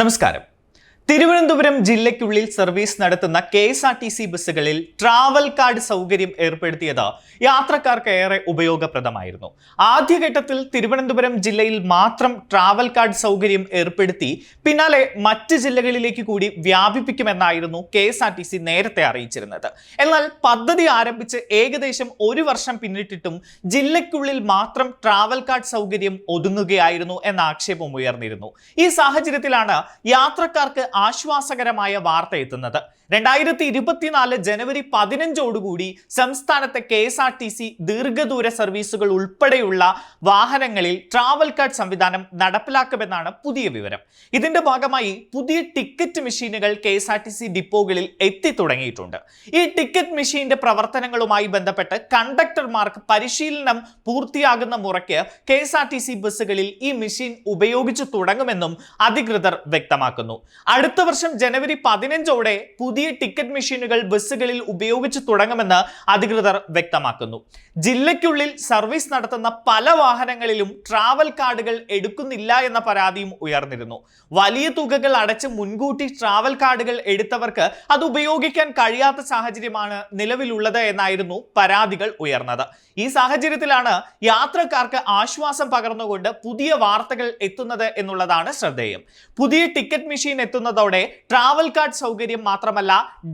നമസ്കാരം. തിരുവനന്തപുരം ജില്ലയ്ക്കുള്ളിൽ സർവീസ് നടത്തുന്ന K S R T C ബസ്സുകളിൽ ട്രാവൽ കാർഡ് സൗകര്യം ഏർപ്പെടുത്തിയത് യാത്രക്കാർക്ക് ഏറെ ഉപയോഗപ്രദമായിരുന്നു. ആദ്യഘട്ടത്തിൽ തിരുവനന്തപുരം ജില്ലയിൽ മാത്രം ട്രാവൽ കാർഡ് സൗകര്യം ഏർപ്പെടുത്തി പിന്നാലെ മറ്റ് ജില്ലകളിലേക്ക് കൂടി വ്യാപിപ്പിക്കുമെന്നായിരുന്നു K S R T C നേരത്തെ അറിയിച്ചിരുന്നത്. എന്നാൽ പദ്ധതി ആരംഭിച്ച് ഏകദേശം ഒരു വർഷം പിന്നിട്ടിട്ടും ജില്ലയ്ക്കുള്ളിൽ മാത്രം ട്രാവൽ കാർഡ് സൗകര്യം ഒതുങ്ങുകയായിരുന്നു എന്ന ആക്ഷേപം ഉയർന്നിരുന്നു. ഈ സാഹചര്യത്തിലാണ് യാത്രക്കാർക്ക് ആശ്വാസകരമായ വാർത്ത എത്തുന്നത്. രണ്ടായിരത്തി ഇരുപത്തിനാല് ജനുവരി പതിനഞ്ചോടുകൂടി സംസ്ഥാനത്തെ K S R T C ദീർഘദൂര സർവീസുകൾ ഉൾപ്പെടെയുള്ള വാഹനങ്ങളിൽ ട്രാവൽ കാർഡ് സംവിധാനം നടപ്പിലാക്കുമെന്നാണ് പുതിയ വിവരം. ഇതിന്റെ ഭാഗമായി പുതിയ ടിക്കറ്റ് മെഷീനുകൾ K S R T C ഡിപ്പോകളിൽ എത്തിത്തുടങ്ങിയിട്ടുണ്ട് ഈ ടിക്കറ്റ് മെഷീന്റെ പ്രവർത്തനങ്ങളുമായി ബന്ധപ്പെട്ട് കണ്ടക്ടർമാർക്ക് പരിശീലനം പൂർത്തിയാകുന്ന മുറയ്ക്ക് K S R T C ബസ്സുകളിൽ ഈ മെഷീൻ ഉപയോഗിച്ചു തുടങ്ങുമെന്നും അധികൃതർ വ്യക്തമാക്കുന്നു. അടുത്ത വർഷം ജനുവരി പതിനഞ്ചോടെ പുതിയ ടിക്കറ്റ് മെഷീനുകൾ ബസ്സുകളിൽ ഉപയോഗിച്ചു തുടങ്ങുമെന്ന് അധികൃതർ വ്യക്തമാക്കുന്നു. ജില്ലയ്ക്കുള്ളിൽ സർവീസ് നടത്തുന്ന പല വാഹനങ്ങളിലും ട്രാവൽ കാർഡുകൾ എടുക്കുന്നില്ല എന്ന പരാതിയും ഉയർന്നിരുന്നു. വലിയ തുകകൾ അടച്ച് മുൻകൂട്ടി ട്രാവൽ കാർഡുകൾ എടുത്തവർക്ക് അത് ഉപയോഗിക്കാൻ കഴിയാത്ത സാഹചര്യമാണ് നിലവിലുള്ളത് എന്നായിരുന്നു പരാതികൾ ഉയർന്നത്. ഈ സാഹചര്യത്തിലാണ് യാത്രക്കാർക്ക് ആശ്വാസം പകർന്നുകൊണ്ട് പുതിയ വാർത്തകൾ എത്തുന്നത് എന്നുള്ളതാണ് ശ്രദ്ധേയം. പുതിയ ടിക്കറ്റ് മെഷീൻ എത്തുന്നതോടെ ട്രാവൽ കാർഡ് സൗകര്യം മാത്രമല്ല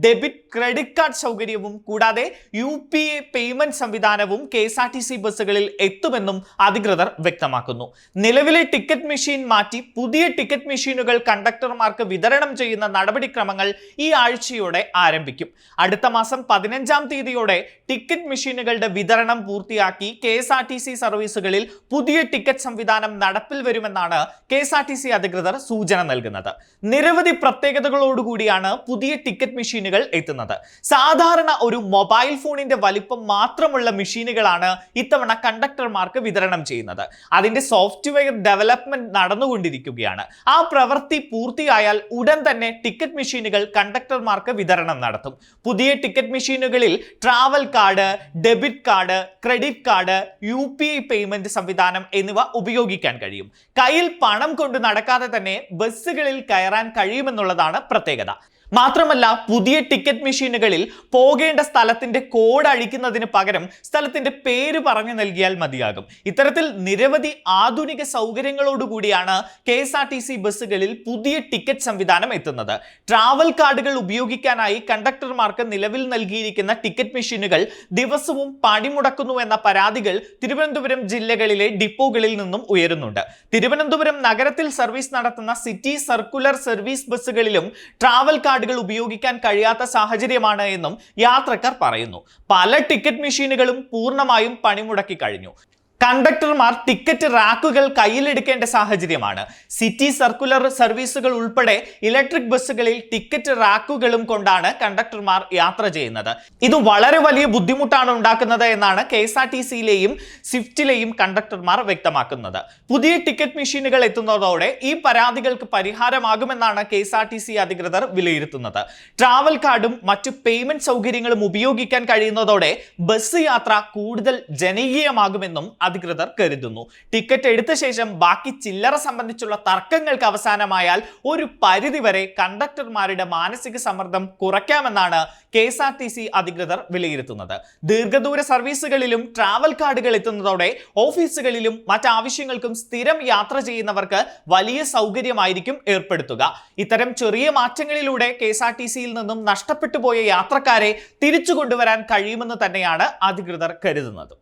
ഡെബിറ്റ് ക്രെഡിറ്റ് കാർഡ് സൗകര്യവും കൂടാതെ യു പി എ പേയ്മെന്റ് സംവിധാനവും K S R T C ബസ്സുകളിൽ എത്തുമെന്നും അധികൃതർ വ്യക്തമാക്കുന്നു. നിലവിലെ ടിക്കറ്റ് മെഷീൻ മാറ്റി പുതിയ ടിക്കറ്റ് മെഷീനുകൾ കണ്ടക്ടർമാർക്ക് വിതരണം ചെയ്യുന്ന നടപടിക്രമങ്ങൾ ഈ ആഴ്ചയോടെ ആരംഭിക്കും. അടുത്ത മാസം പതിനഞ്ചാം തീയതിയോടെ ടിക്കറ്റ് മെഷീനുകളുടെ വിതരണം പൂർത്തിയാക്കി K S R T C സർവീസുകളിൽ പുതിയ ടിക്കറ്റ് സംവിധാനം നടപ്പിൽ വരുമെന്നാണ് K S R T C അധികൃതർ സൂചന നൽകുന്നത്. നിരവധി പ്രത്യേകതകളോടുകൂടിയാണ് പുതിയ ടിക്കറ്റ് മെഷീനുകൾ എത്തുന്നത്. സാധാരണ ഒരു മൊബൈൽ ഫോണിന്റെ വലിപ്പം മാത്രമുള്ള മെഷീനുകളാണ് ഇത്തവണ കണ്ടക്ടർമാർക്ക് വിതരണം ചെയ്യുന്നത്. അതിന്റെ സോഫ്റ്റ്വെയർ ഡെവലപ്മെന്റ് നടന്നുകൊണ്ടിരിക്കുകയാണ്. ആ പ്രവൃത്തി പൂർത്തിയായാൽ ഉടൻ തന്നെ ടിക്കറ്റ് മെഷീനുകൾ കണ്ടക്ടർമാർക്ക് വിതരണം നടത്തും. പുതിയ ടിക്കറ്റ് മെഷീനുകളിൽ travel card debit card credit card U P I payment സംവിധാനം എന്നിവ ഉപയോഗിക്കാൻ കഴിയും. കയ്യിൽ പണം കൊണ്ട് നടക്കാതെ തന്നെ ബസ്സുകളിൽ കയറാൻ കഴിയുമെന്നുള്ളതാണ് പ്രത്യേകത. മാത്രമല്ല പുതിയ ടിക്കറ്റ് മെഷീനുകളിൽ പോകേണ്ട സ്ഥലത്തിന്റെ കോഡ് അഴിക്കുന്നതിന് പകരം സ്ഥലത്തിന്റെ പേര് പറഞ്ഞു നൽകിയാൽ മതിയാകും. ഇത്തരത്തിൽ നിരവധി ആധുനിക സൗകര്യങ്ങളോടുകൂടിയാണ് K S R T C ബസ്സുകളിൽ പുതിയ ടിക്കറ്റ് സംവിധാനം എത്തുന്നത്. ട്രാവൽ കാർഡുകൾ ഉപയോഗിക്കാനായി കണ്ടക്ടർമാർക്ക് നിലവിൽ നൽകിയിരിക്കുന്ന ടിക്കറ്റ് മെഷീനുകൾ ദിവസവും പണിമുടക്കുന്നു എന്ന പരാതികൾ തിരുവനന്തപുരം ജില്ലകളിലെ ഡിപ്പോകളിൽ നിന്നും ഉയരുന്നുണ്ട്. തിരുവനന്തപുരം നഗരത്തിൽ സർവീസ് നടത്തുന്ന സിറ്റി സർക്കുലർ സർവീസ് ബസ്സുകളിലും ട്രാവൽ കാർഡുകൾ ഉപയോഗിക്കാൻ കഴിയാത്ത സാഹചര്യമാണ് എന്നും യാത്രക്കാർ പറയുന്നു. പല ടിക്കറ്റ് മെഷീനുകളും പൂർണമായും പണിമുടക്കി കഴിഞ്ഞു. കണ്ടക്ടർമാർ ടിക്കറ്റ് റാക്കുകൾ കയ്യിലെടുക്കേണ്ട സാഹചര്യമാണ്. സിറ്റി സർക്കുലർ സർവീസുകൾ ഉൾപ്പെടെ ഇലക്ട്രിക് ബസ്സുകളിൽ ടിക്കറ്റ് റാക്കുകളും കൊണ്ടാണ് കണ്ടക്ടർമാർ യാത്ര ചെയ്യുന്നത്. ഇത് വളരെ വലിയ ബുദ്ധിമുട്ടാണ് ഉണ്ടാക്കുന്നത് എന്നാണ് കെ എസ് ആർ ടി സിയിലെയും സ്വിഫ്റ്റിലെയും കണ്ടക്ടർമാർ വ്യക്തമാക്കുന്നത്. പുതിയ ടിക്കറ്റ് മെഷീനുകൾ എത്തുന്നതോടെ ഈ പരാതികൾക്ക് പരിഹാരമാകുമെന്നാണ് K S R T C അധികൃതർ വിലയിരുത്തുന്നത്. ട്രാവൽ കാർഡും മറ്റു പേയ്മെന്റ് സൗകര്യങ്ങളും ഉപയോഗിക്കാൻ കഴിയുന്നതോടെ ബസ് യാത്ര കൂടുതൽ ജനകീയമാകുമെന്നും അധികൃതർ കരുതുന്നു. ടിക്കറ്റ് എടുത്ത ശേഷം ബാക്കി ചില്ലറ സംബന്ധിച്ചുള്ള തർക്കങ്ങൾക്ക് അവസാനമായാൽ ഒരു പരിധിവരെ കണ്ടക്ടർമാരുടെ മാനസിക സമ്മർദ്ദം കുറയ്ക്കാമെന്നാണ് K S R T C അധികൃതർ വിലയിരുത്തുന്നത്. ദീർഘദൂര സർവീസുകളിലും ട്രാവൽ കാർഡുകൾ എത്തുന്നതോടെ ഓഫീസുകളിലും മറ്റാവശ്യങ്ങൾക്കും സ്ഥിരം യാത്ര ചെയ്യുന്നവർക്ക് വലിയ സൗകര്യമായിരിക്കും ഏർപ്പെടുത്തുക. ഇത്തരം ചെറിയ മാറ്റങ്ങളിലൂടെ കെ എസ് ആർ ടി സിയിൽ നിന്നും നഷ്ടപ്പെട്ടു പോയ യാത്രക്കാരെ തിരിച്ചു കൊണ്ടുവരാൻ കഴിയുമെന്ന് തന്നെയാണ് അധികൃതർ കരുതുന്നത്.